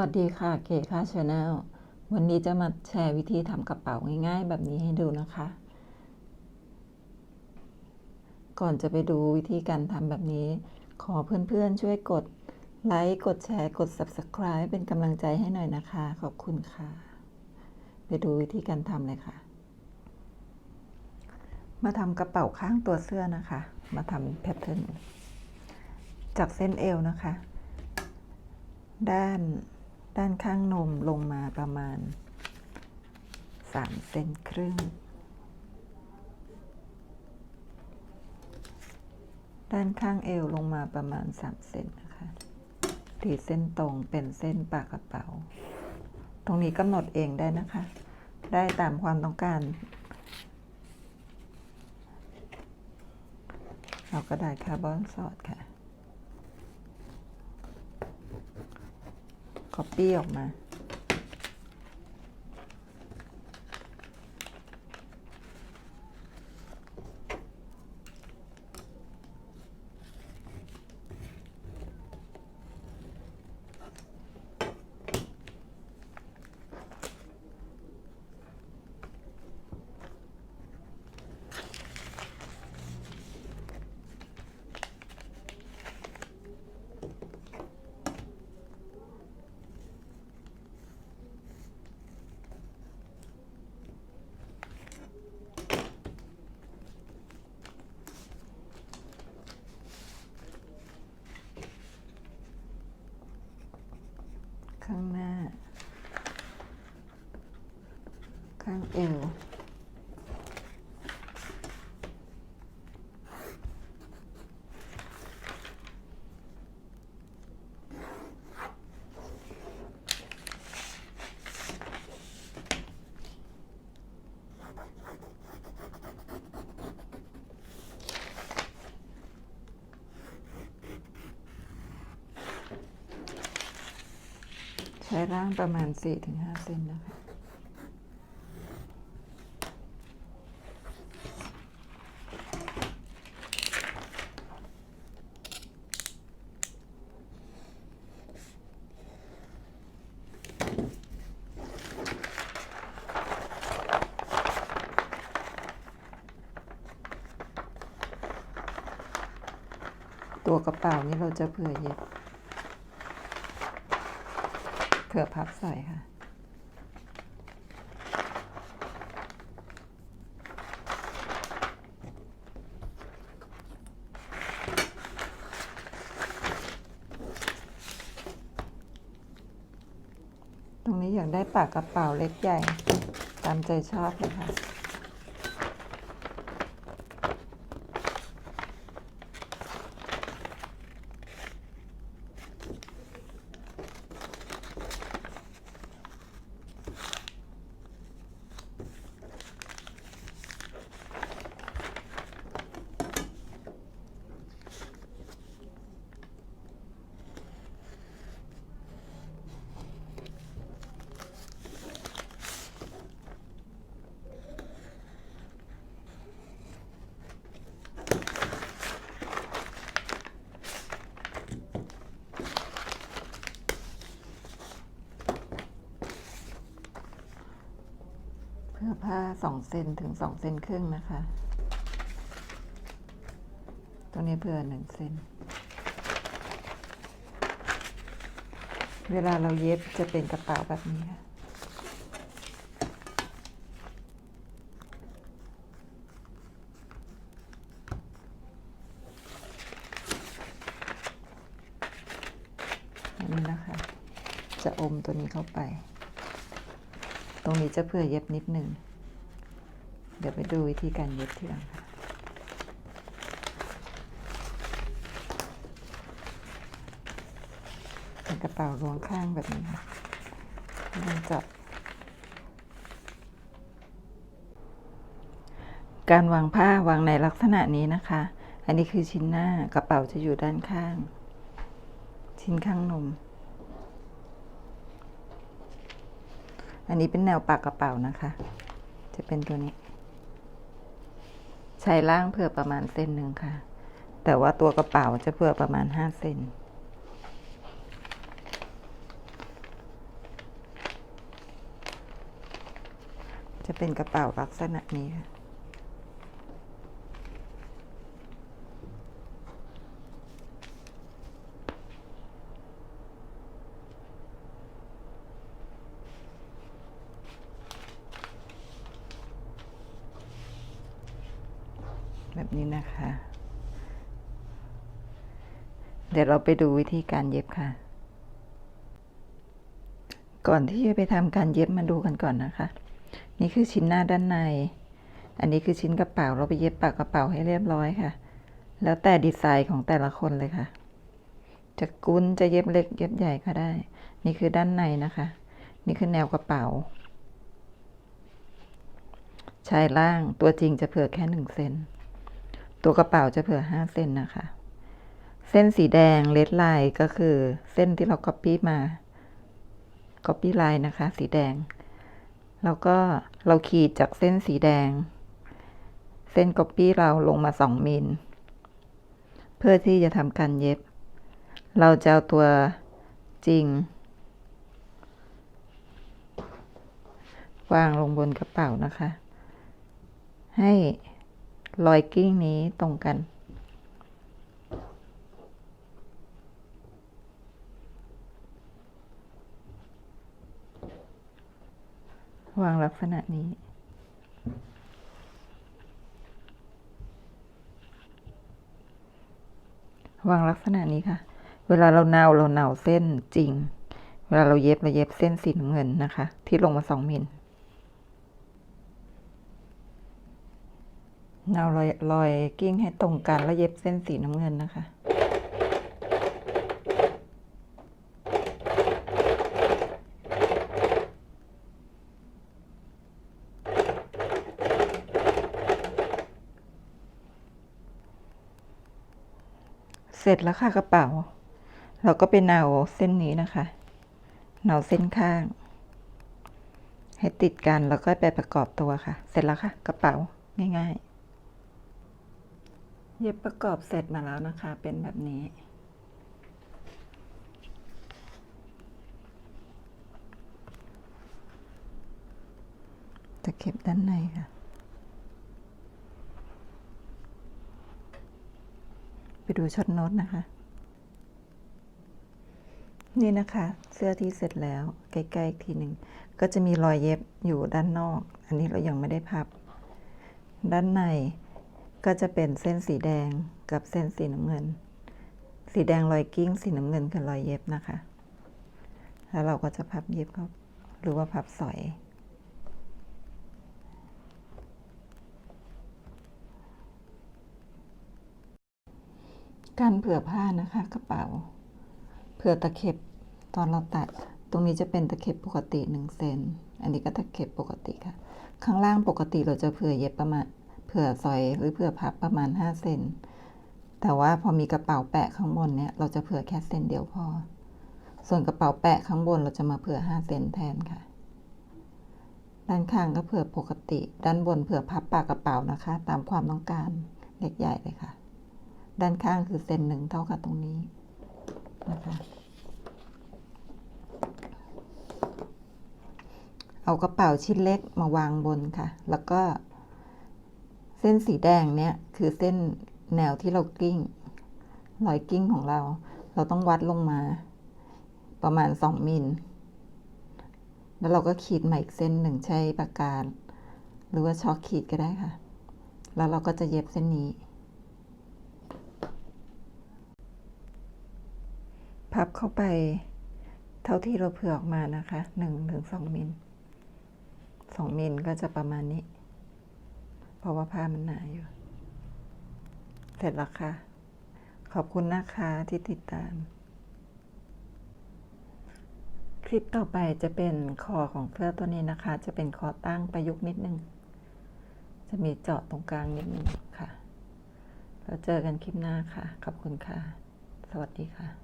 วัสดีค่ะเก๋ค่ะชาแนลวันนี้จะมาแชร์วิธีทำกระเป๋าง่ายๆ แบบนี้ให้ดูนะคะ ก่อนจะไปดูวิธีการทำแบบนี้ ขอเพื่อนๆช่วยกดไลค์กดแชร์กด Subscribe เป็นกำลังใจให้หน่อยนะคะ ขอบคุณค่ะ ไปดูวิธีการทำเลยค่ะ มาทำกระเป๋าข้างตัวเสื้อนะคะ มาทำแพทเทิร์นจากเส้นเอวนะคะ ด้าน ด้านข้างนมลงมาประมาณ 3 เซนครึ่ง ด้านข้างเอวลงมาประมาณ 3 เซนนะคะตีเส้นตรงเป็นเส้นปากกระเป๋า ตรงนี้กำหนดเองได้นะคะ ได้ตามความต้องการเราก็ได้คาร์บอนสอดค่ะ copy ออกมา ข้างหน้า ข้างเอวใช้ร่างประมาณ 4-5 เซนนะคะ ตัวกระเป๋านี่เราจะเผื่อเย็บเผื่อพับใส่ค่ะ ตรงนี้อยากได้ปากกระเป๋าเล็กใหญ่ ตามใจชอบเลยค่ะ สองเซนถึงสองเซนครึ่งนะคะ ตรงนี้เพื่อหนึ่งเซน เวลาเราเย็บจะเป็นกระเป๋าแบบนี้ค่ะนี้นะคะ จะอมตัวนี้เข้าไป ตรงนี้จะเผื่อเย็บนิดหนึ่ง เดี๋ยวไปดูวิธีการเย็บทีหลังค่ะเป็นกระเป๋าลวงข้างแบบนี้ค่ะลองจับ การวางผ้าวางในลักษณะนี้นะคะ อันนี้คือชิ้นหน้ากระเป๋าจะอยู่ด้านข้าง ชิ้นข้างนม อันนี้เป็นแนวปากกระเป๋านะคะ จะเป็นตัวนี้ ใช้ล่างเผื่อประมาณเส้นหนึ่งค่ะ แต่ว่าตัวกระเป๋าจะเผื่อประมาณห้าเซนจะเป็นกระเป๋าลักษณะนี้ค่ะ นี้นะคะ เดี๋ยวเราไปดูวิธีการเย็บค่ะ ก่อนที่จะไปทำการเย็บมาดูกันก่อนนะคะ นี่คือชิ้นหน้าด้านใน อันนี้คือชิ้นกระเป๋าเราไปเย็บปากกระเป๋าให้เรียบร้อยค่ะ แล้วแต่ดีไซน์ของแต่ละคนเลยค่ะ จะกุ้นจะเย็บเล็กเย็บใหญ่ก็ได้ นี่คือด้านในนะคะ นี่คือแนวกระเป๋าชายล่างตัวจริงจะเผื่อแค่หนึ่งเซน ตัวกระเป๋าจะเผื่อห้าเซนนะคะ เส้นสีแดงเลดไลน์ก็คือเส้นที่เราก๊อปปี้มาก๊อปปี้ไลน์นะคะ สีแดง แล้วก็เราขีดจากเส้นสีแดง เส้นก๊อปปี้เราลงมาสองมิลเพื่อที่จะทำการเย็บ เราจะเอาตัวจริงวางลงบนกระเป๋านะคะ ให้ รอยกิ้งนี้ตรงกัน วางลักษณะนี้วางลักษณะนี้ค่ะ เวลาเราเนาเราเนาเส้นจริง เวลาเราเย็บเราเย็บเส้นสีน้ำเงินนะคะ ที่ลงมาสองมิล เนาลอยลอยกิ้งให้ตรงกันแล้วเย็บเส้นสีน้ำเงินนะคะ เสร็จแล้วค่ะกระเป๋า เราก็ไปเนาเส้นนี้นะคะเนาเส้นข้าง ให้ติดกันแล้วก็ไปประกอบตัวค่ะ เสร็จแล้วค่ะ กระเป๋าง่าย ๆ เย็บประกอบเสร็จมาแล้วนะคะ เป็นแบบนี้ จะเก็บด้านในค่ะ ไปดูช็อตโน้ตนะคะ นี่นะคะ เสื้อที่เสร็จแล้ว ใกล้ๆอีกทีหนึ่ง ก็จะมีรอยเย็บอยู่ด้านนอก อันนี้เรายังไม่ได้พับ ด้านใน ก็จะเป็นเส้นสีแดงกับเส้นสีน้ำเงิน สีแดงรอยกิ้ง สีน้ำเงินคือรอยเย็บนะคะ แล้วเราก็จะพับเย็บเขาหรือว่าพับสอยการเผื่อผ้านะคะกระเป๋า เผื่อตะเข็บตอนเราตัด ตรงนี้จะเป็นตะเข็บปกติหนึ่งเซน อันนี้ก็ตะเข็บปกติค่ะ ข้างล่างปกติเราจะเผื่อเย็บประมาณ ผื่อซอยหรือเผื่อพับประมาณห้าเซน แต่ว่าพอมีกระเป๋าแปะข้างบนเนี่ย เราจะเผื่อแค่เซนเดียวพอ ส่วนกระเป๋าแปะข้างบนเราจะมาเผื่อห้าเซนแทนค่ะ ด้านข้างก็เผื่อปกติ ด้านบนเผื่อพับปากกระเป๋านะคะ ตามความต้องการเล็กใหญ่เลยค่ะ ด้านข้างคือเซนหนึ่งเท่ากับตรงนี้นะคะเอากระเป๋าชิ้นเล็กมาวางบนค่ะ แล้วก็ ส้นสีแดงเนี่ยคือเส้นแนวที่เรากิ้งรอยกิ้งของเรา เราต้องวัดลงมา ประมาณสองมิล แล้วเราก็ขีดมาอีกเส้นหนึ่งใช้ปากกาหรือว่าช็อกขีดก็ได้ค่ะ แล้วเราก็จะเย็บเส้นนี้ พับเข้าไปเท่าที่เราเผื่อออกมานะคะหนึ่งถึงสองมิลสองมิลก็จะประมาณนี้ เพราะว่าผ้ามันหนาอยู่ เสร็จแล้วค่ะ ขอบคุณนะคะที่ติดตาม คลิปต่อไปจะเป็นคอของเสื้อตัวนี้นะคะ จะเป็นคอตั้งประยุกต์นิดนึง จะมีเจาะตรงกลางนิดนึงค่ะ แล้วเจอกันคลิปหน้าค่ะ ขอบคุณค่ะ สวัสดีค่ะ